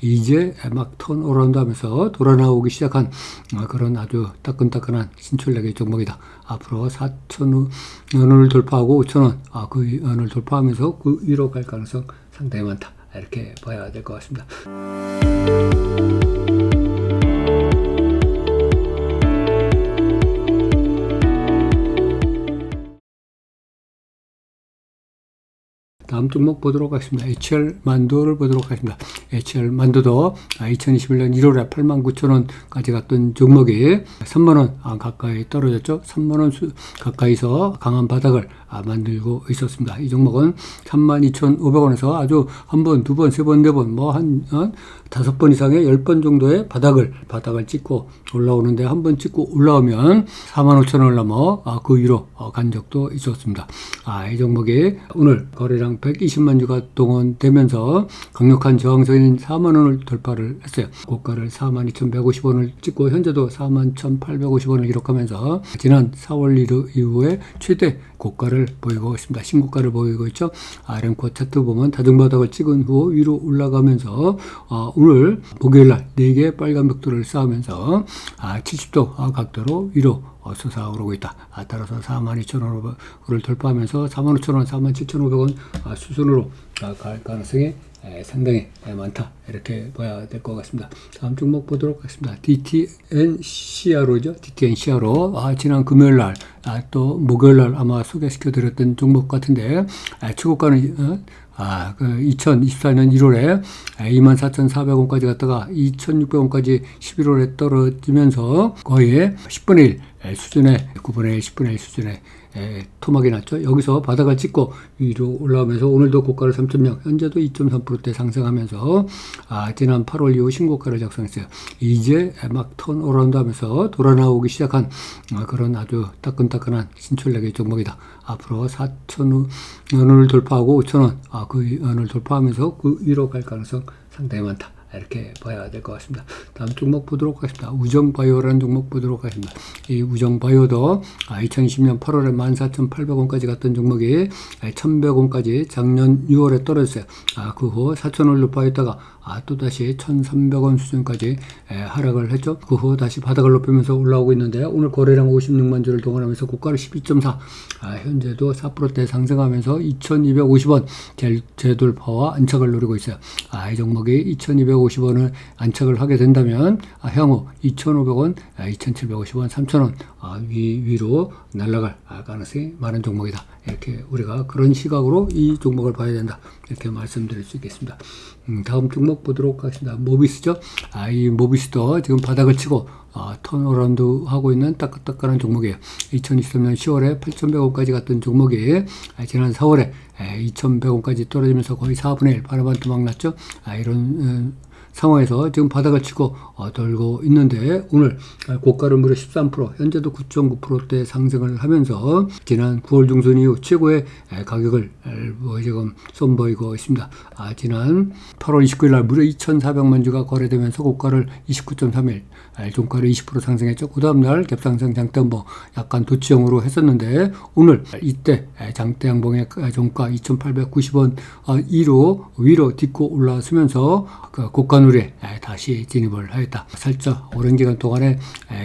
이제 막 턴 어라운드 하면서 돌아 나오기 시작한 어, 그런 아주 따끈따끈한 신출력의 종목이다. 앞으로 4,000원을 돌파하고 5,000원, 아, 그 원을 돌파하면서 그 위로 갈 가능성 상당히 많다. 이렇게 봐야 될 것 같습니다. 다음 종목 보도록 하겠습니다. HR 만두를 보도록 하겠습니다. HR 만두도 2021년 1월에 89,000원까지 갔던 종목이 3만원 아, 가까이 떨어졌죠. 3만원 가까이서 강한 바닥을 아, 만들고 있었습니다. 이 종목은 32,500원에서 아주 한 번, 두 번, 세 번, 네 번, 뭐 한, 한 다섯 번 이상의 열 번 정도의 바닥을, 바닥을 찍고 올라오는데 한 번 찍고 올라오면 45,000원을 넘어 아, 그 위로 어, 간 적도 있었습니다. 아, 이 종목이 오늘 거래량 120만 주가 동원되면서 강력한 저항선인 4만 원을 돌파를 했어요. 고가를 42,150원을 찍고 현재도 41,850원을 기록하면서 지난 4월 이후에 최대 고가를 보이고 있습니다. 신고가를 보이고 있죠. 아랭코 차트 보면 다중바닥을 찍은 후 위로 올라가면서 어, 오늘 목요일날 4개 빨간 벽돌을 쌓으면서 아, 70도 각도로 위로 어, 솟아오르고 있다. 아, 따라서 42,000원을 돌파하면서 45,000원, 47,500원 아, 수준으로 아, 갈 가능성이 에, 상당히 에, 많다. 이렇게 봐야 될 것 같습니다. 다음 종목 보도록 하겠습니다. DTNCRO죠. DTNCRO. 아, 지난 금요일 날, 아, 또 목요일 날 아마 소개시켜 드렸던 종목 같은데, 아, 최고가는, 어? 아, 그 2024년 1월에 24,400원까지 갔다가 2,600원까지 11월에 떨어지면서 거의 10분의 1 수준의 9분의 1, 10분의 1 수준의 에, 토막이 났죠. 여기서 바닥을 찍고 위로 올라오면서 오늘도 고가를 3.0, 현재도 2.3%대 상승하면서 아, 지난 8월 이후 신고가를 작성했어요. 이제 막 턴 어라운드 하면서 돌아 나오기 시작한 아, 그런 아주 따끈따끈한 신출력의 종목이다. 앞으로 4,000원을 돌파하고 5,000원, 아, 그 원을 돌파하면서 그 위로 갈 가능성 상당히 많다. 이렇게 봐야 될 것 같습니다. 다음 종목 보도록 하겠습니다. 우정바이오라는 종목 보도록 하겠습니다. 이 우정바이오도 2020년 8월에 14,800원까지 갔던 종목이 1,100원까지 작년 6월에 떨어졌어요. 아, 그 후 4,000원을 높아했다가 아, 또다시 1,300원 수준까지 에, 하락을 했죠. 그 후 다시 바닥을 높이면서 올라오고 있는데 오늘 거래량 56만 주를 동원하면서 고가를 12.4 아, 현재도 4%대 상승하면서 2,250원 재돌파와 안착을 노리고 있어요. 아, 이 종목이 2,250원을 안착을 하게 된다면 아, 향후 2,500원, 아, 2,750원, 3,000원 아, 위, 위로 날아갈 가능성이 많은 종목이다. 이렇게 우리가 그런 시각으로 이 종목을 봐야 된다. 이렇게 말씀드릴 수 있겠습니다. 음, 다음 종목 보도록 하겠습니다. 모비스죠. 아, 이 모비스도 지금 바닥을 치고 아, 턴어라운드 하고 있는 따끈따끈한 종목이에요. 2023년 10월에 8,100원까지 갔던 종목이 아, 지난 4월에 2,100원까지 떨어지면서 거의 4분의 1 바라반토막 났죠. 아, 이런 음, 상황에서 지금 바닥을 치고 어, 돌고 있는데 오늘 고가를 무려 13% 현재도 9.9%대 상승을 하면서 지난 9월 중순 이후 최고의 가격을 뭐 지금 선보이고 있습니다. 아, 지난 8월 29일 날 무려 2,400만 주가 거래되면서 고가를 29.31 종가를 20% 상승했죠. 그 다음날 갭상승 장대 뭐 약간 도치형으로 했었는데 오늘 이때 장대 양봉의 종가 2,890원 이로 위로 딛고 올라서면서 그 고가 누리에 다시 진입을 하였다. 살짝 오랜 기간 동안에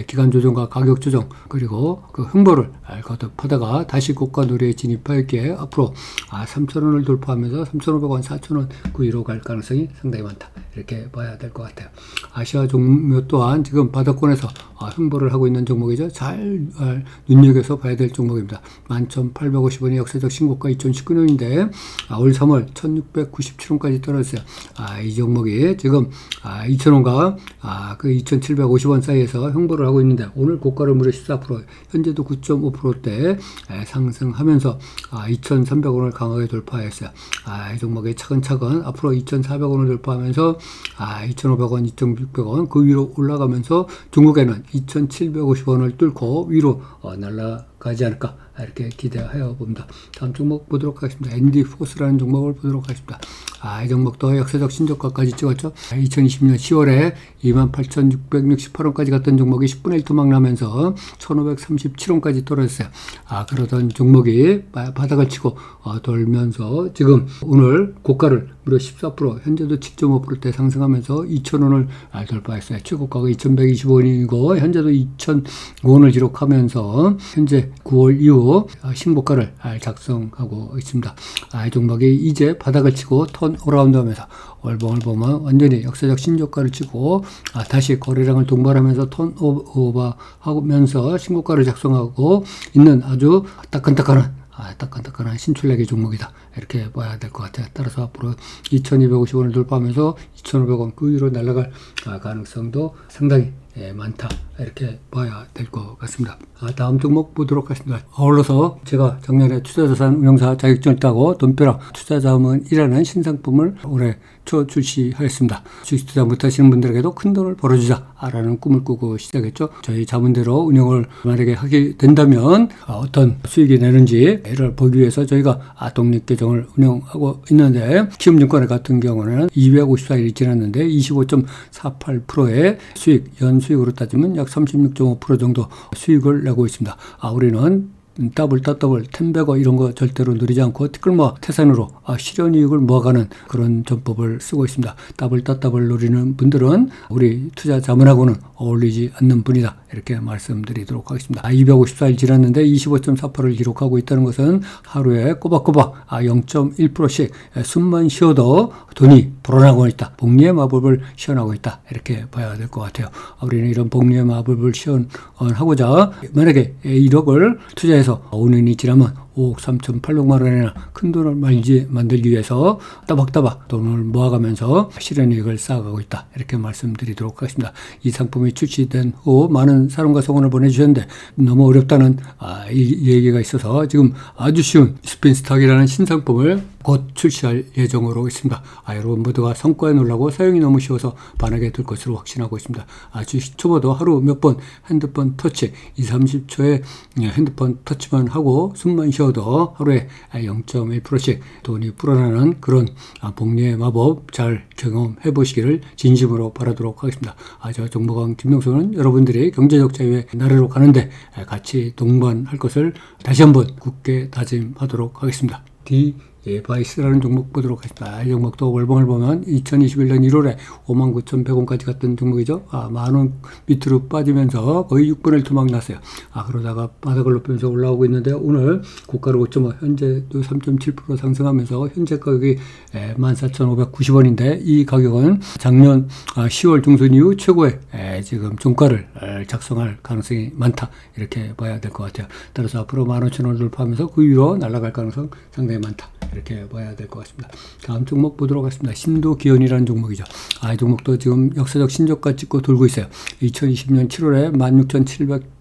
기간 조정과 가격 조정 그리고 그 흥보를 거듭하다가 다시 고가 누리에 진입하였기에 앞으로 3,000원을 아, 돌파하면서 3,500원, 4,000원 그 위로 갈 가능성이 상당히 많다. 이렇게 봐야 될 것 같아요. 아시아 종목 또한 지금 바닥권에서 아, 흥보를 하고 있는 종목이죠. 잘 아, 눈여겨서 봐야 될 종목입니다. 11,850원이 역사적 신고가 2019년인데 아, 올 3월 1,697원까지 떨어졌어요. 아, 이 종목이 지금 아, 2,000원과 아, 그 2,750원 사이에서 흥보를 하고 있는데 오늘 고가를 무려 14% 현재도 9.5%대 상승하면서 아, 2,300원을 강하게 돌파했어요. 아, 이 종목이 차근차근 앞으로 2,400원을 돌파하면서 아, 2,500원, 2,600원 그 위로 올라가면서 중국에는 2,750원을 뚫고 위로 어, 날라 가지 않을까 이렇게 기대하여 봅니다. 다음 종목 보도록 하겠습니다. 앤디 포스라는 종목을 보도록 하겠습니다. 아, 이 종목도 역사적 신저가까지 찍었죠. 2020년 10월에 28,668원까지 갔던 종목이 10분의 1 토막 나면서 1,537원까지 떨어졌어요. 아, 그러던 종목이 바- 바닥을 치고 어, 돌면서 지금 오늘 고가를 무려 14% 현재도 7.5%대 상승하면서 2,000원을 아, 돌파했어요. 최고가가 2,125원이고 현재도 2,000원을 기록하면서 현재 9월 이후 아, 신고가를 아, 작성하고 있습니다. 아, 이 종목이 이제 바닥을 치고 턴 어라운드 하면서 월봉을 보면 완전히 역사적 신저가를 치고 아, 다시 거래량을 동반하면서 턴 오버 하면서 신고가를 작성하고 있는 아주 따끈따끈한 아, 따끈따끈한 신출내기 종목이다. 이렇게 봐야 될 것 같아요. 따라서 앞으로 2250원을 돌파하면서 2500원 그 위로 날아갈 아, 가능성도 상당히 예, 많다. 이렇게 봐야 될 것 같습니다. 아, 다음 종목 보도록 하겠습니다. 아울러서 제가 작년에 투자자산 운영사 자격증을 따고 돈벼락 투자자문이라는 신상품을 올해 초 출시하였습니다. 주식 투자 못하시는 분들에게도 큰 돈을 벌어주자라는 꿈을 꾸고 시작했죠. 저희 자문대로 운영을 만약에 하게 된다면 아, 어떤 수익이 내는지를 보기 위해서 저희가 아, 독립 계정을 운영하고 있는데 키움증권 같은 경우는 254일이 지났는데 25.48%의 수익 연수 익으로 따지면 약 36.5% 정도 수익을 내고 있습니다. 아 우리는 더블 더블 텐베거 이런 거 절대로 누리지 않고 티끌모 태산으로 아, 실현 이익을 모아가는 그런 전법을 쓰고 있습니다. 더블 더블 누리는 분들은 우리 투자 자문하고는 어울리지 않는 분이다 이렇게 말씀드리도록 하겠습니다. 아, 254일 지났는데 25.48을 기록하고 있다는 것은 하루에 꼬박꼬박 아, 0.1%씩 숨만 쉬어도 돈이 불어나고 있다. 복리의 마법을 시연하고 있다. 이렇게 봐야 될 것 같아요. 아, 우리는 이런 복리의 마법을 시연하고자 만약에 1억을 투자해서 5년이 지나면 5억 3,800만 원이나 큰 돈을 말지 만들기 위해서 따박따박 돈을 모아가면서 실현이익을 쌓아가고 있다. 이렇게 말씀드리도록 하겠습니다. 이 상품이 출시된 후 많은 사랑과 성원을 보내주셨는데 너무 어렵다는 아, 이, 이 얘기가 있어서 지금 아주 쉬운 스핀스탁이라는 신상품을 곧 출시할 예정으로 있습니다. 아, 여러분 모두가 성과에 놀라고 사용이 너무 쉬워서 반하게 될 것으로 확신하고 있습니다. 아, 주식 초보도 하루 몇 번 핸드폰 터치, 2, 30초에 핸드폰 터치만 하고 숨만 쉬어도 하루에 0.1%씩 돈이 불어나는 그런 아, 복리의 마법 잘 경험해 보시기를 진심으로 바라도록 하겠습니다. 아, 저 정보강 김명수는 여러분들이 경제적 자유의 나라로 가는데 같이 동반할 것을 다시 한번 굳게 다짐하도록 하겠습니다. D 예, 바이스라는 종목 보도록 하겠습니다. 이 종목도 월봉을 보면 2021년 1월에 59,100원까지 갔던 종목이죠. 아, 만원 밑으로 빠지면서 거의 6분의 1 토막 났어요. 아, 그러다가 바닥을 높이면서 올라오고 있는데 오늘 고가로 5.5, 현재도 3.7% 상승하면서 현재 가격이 14,590원인데 이 가격은 작년 10월 중순 이후 최고의 지금 종가를 작성할 가능성이 많다. 이렇게 봐야 될 것 같아요. 따라서 앞으로 15,000원을 돌파하면서 그 위로 날아갈 가능성 상당히 많다. 이렇게 봐야 될 것 같습니다. 다음 종목 보도록 하겠습니다. 신도기원이라는 종목이죠. 아, 이 종목도 지금 역사적 신저가 찍고 돌고 있어요. 2020년 7월에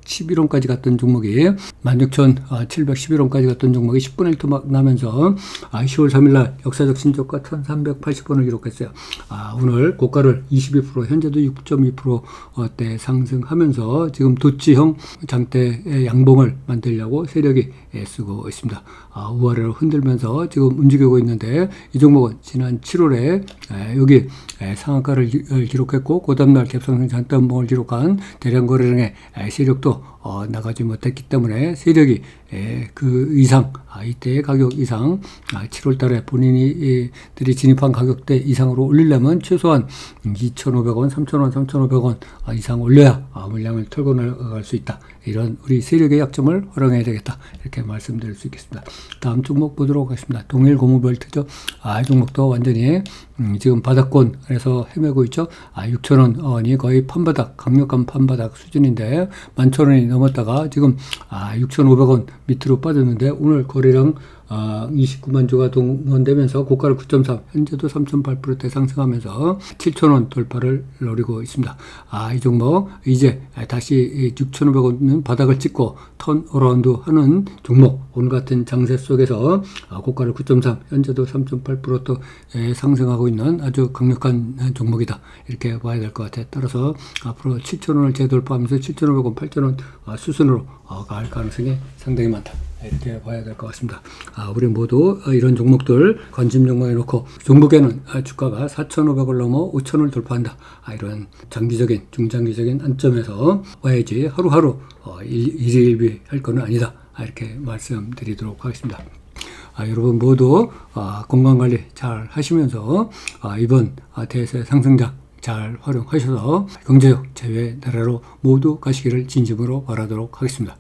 16,711원까지 갔던 종목이 16,711원까지 갔던 종목이 10분의 1 토막 나면서 아, 10월 3일날 역사적 신저가 1,380원을 기록했어요. 아, 오늘 고가를 22% 현재도 6.2%대 상승하면서 지금 도치형 장대의 양봉을 만들려고 세력이 애쓰고 있습니다. 아, 우아래로 흔들면서 지금 움직이고 있는데 이 종목은 지난 7월에 여기 상한가를 기록했고 그 다음날 갭상승 장단봉을 기록한 대량 거래량의 세력도 어, 나가지 못했기 때문에 세력이 에, 그 이상 아, 이때의 가격 이상 아, 7월 달에 본인이 들이 진입한 가격대 이상으로 올리려면 최소한 2,500원, 3,000원, 3,500원 아, 이상 올려야 아, 물량을 털고 나갈 수 있다. 이런 우리 세력의 약점을 활용해야 되겠다. 이렇게 말씀드릴 수 있겠습니다. 다음 종목 보도록 하겠습니다. 동일 고무벨트죠. 아, 이 종목도 완전히 음, 지금 바닥권 에서 헤매고 있죠. 아, 6,000원 원이 거의 판바닥, 강력한 판바닥 수준인데 11,000원이 넘었다가 지금 아, 6,500원 밑으로 빠졌는데 오늘 거래량 아, 29만 주가 동원되면서 고가를 9.3, 현재도 3.8%대 상승하면서 7,000원 돌파를 노리고 있습니다. 아, 이 종목 이제 다시 6,500원은 바닥을 찍고 턴 어라운드 하는 종목 오늘 같은 장세 속에서 아, 고가를 9.3, 현재도 3.8%또 상승하고 있는 아주 강력한 종목이다. 이렇게 봐야 될 것 같아요. 따라서 앞으로 7,000원을 재돌파하면서 7,500원, 8,000원 아, 수순으로 어, 갈 가능성이 상당히 많다. 이렇게 봐야 될 것 같습니다. 아, 우리 모두 어, 이런 종목들 종목에 놓고 종목에는 아, 주가가 4,500을 넘어 5,000을 돌파한다. 아, 이런 장기적인 중장기적인 관점에서 와야지 하루하루 어, 일- 일일비 할 거는 아니다. 아, 이렇게 말씀드리도록 하겠습니다. 아, 여러분 모두 아, 건강관리 잘 하시면서 아, 이번 아, 대세 상승장 잘 활용하셔서 경제적 제외 나라로 모두 가시기를 진심으로 바라도록 하겠습니다.